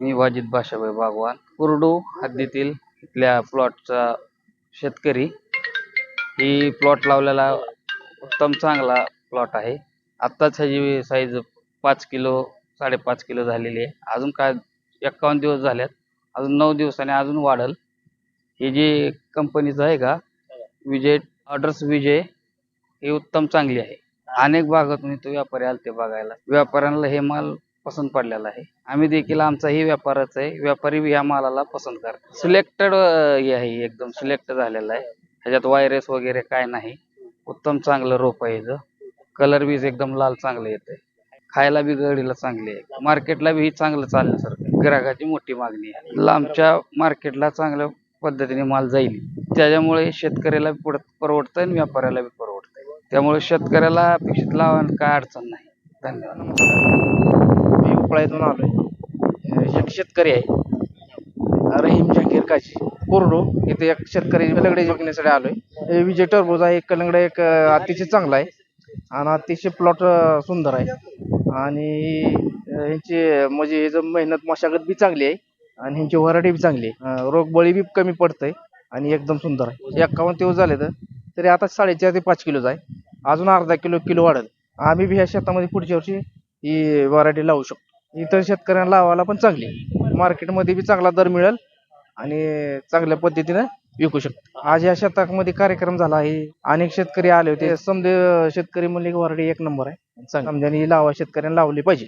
मी वाजिद भाषाभाई बागवान. कुरडू हद्दीतील इथल्या प्लॉटचा शेतकरी. ही प्लॉट लावलेला उत्तम चांगला प्लॉट आहे. आत्ताच ह्याची साईज पाच किलो साडेपाच किलो झालेली आहे. अजून काय एक्कावन्न दिवस झाल्यात अजून नऊ दिवसाने अजून वाढल. हे जे कंपनीचं आहे का विजय ऑर्डर्स विजय ही उत्तम चांगली आहे. अनेक भागातून इथं व्यापारी आलते बघायला. व्यापाऱ्यांना हे माल पसंत पडलेला आहे. आम्ही देखील आमचाही व्यापारच आहे. व्यापारी बी ह्या मालाला पसंत करतात. सिलेक्टेड हे आहे. एकदम सिलेक्ट झालेला आहे. ह्याच्यात व्हायरस वगैरे काय नाही. उत्तम चांगलं रोप आहे कलर बी एकदम लाल चांगलं येतंय खायला बी गडीला चांगली आहे. मार्केटला बी चांगलं चाललं सर ग्राहकाची मोठी मागणी आहे. लांबच्या मार्केटला चांगल्या पद्धतीने माल जाईल. त्याच्यामुळे शेतकऱ्याला पुढं परवडतंय आणि व्यापाऱ्याला बी परवडतंय. त्यामुळे शेतकऱ्याला अपेक्षित लावायला काय अडचण नाही. धन्यवाद. मी उपळायतून आहे एक शेतकरी आहे. रहीम जहांगीर काजी कोरडो. इथे एक शेतकरी कलंगडे विकण्यासाठी आलो हे विजय टरबूज आहे. कलंगड एक अतिशय चांगला आहे. आणि अतिशय प्लॉट सुंदर आहे. आणि ह्यांची म्हणजे ह्याचं मेहनत मशागत बी चांगली आहे. आणि ह्यांची व्हरायटी बी चांगली आहे. रोगबळी बी कमी पडतंय आणि एकदम सुंदर आहे. एक्कावन्न दिवस झाले तर तरी आता साडेचार ते पाच किलोच आहे. अजून अर्धा किलो किलो वाढेल. आम्ही बी ह्या शेतामध्ये पुढच्या वर्षी ही व्हरायटी लावू शकतो. इतर शेतकऱ्यांना लावायला पण चांगली मार्केटमध्ये बी चांगला दर मिळेल आणि चांगल्या पद्धतीनं विकू शकतो. आज या शेतामध्ये कार्यक्रम झाला आहे. अनेक शेतकरी आले होते. समजे शेतकरी म्हणले की व्हरायटी एक नंबर आहे. समजाने ही लावा शेतकऱ्यांना लावली पाहिजे.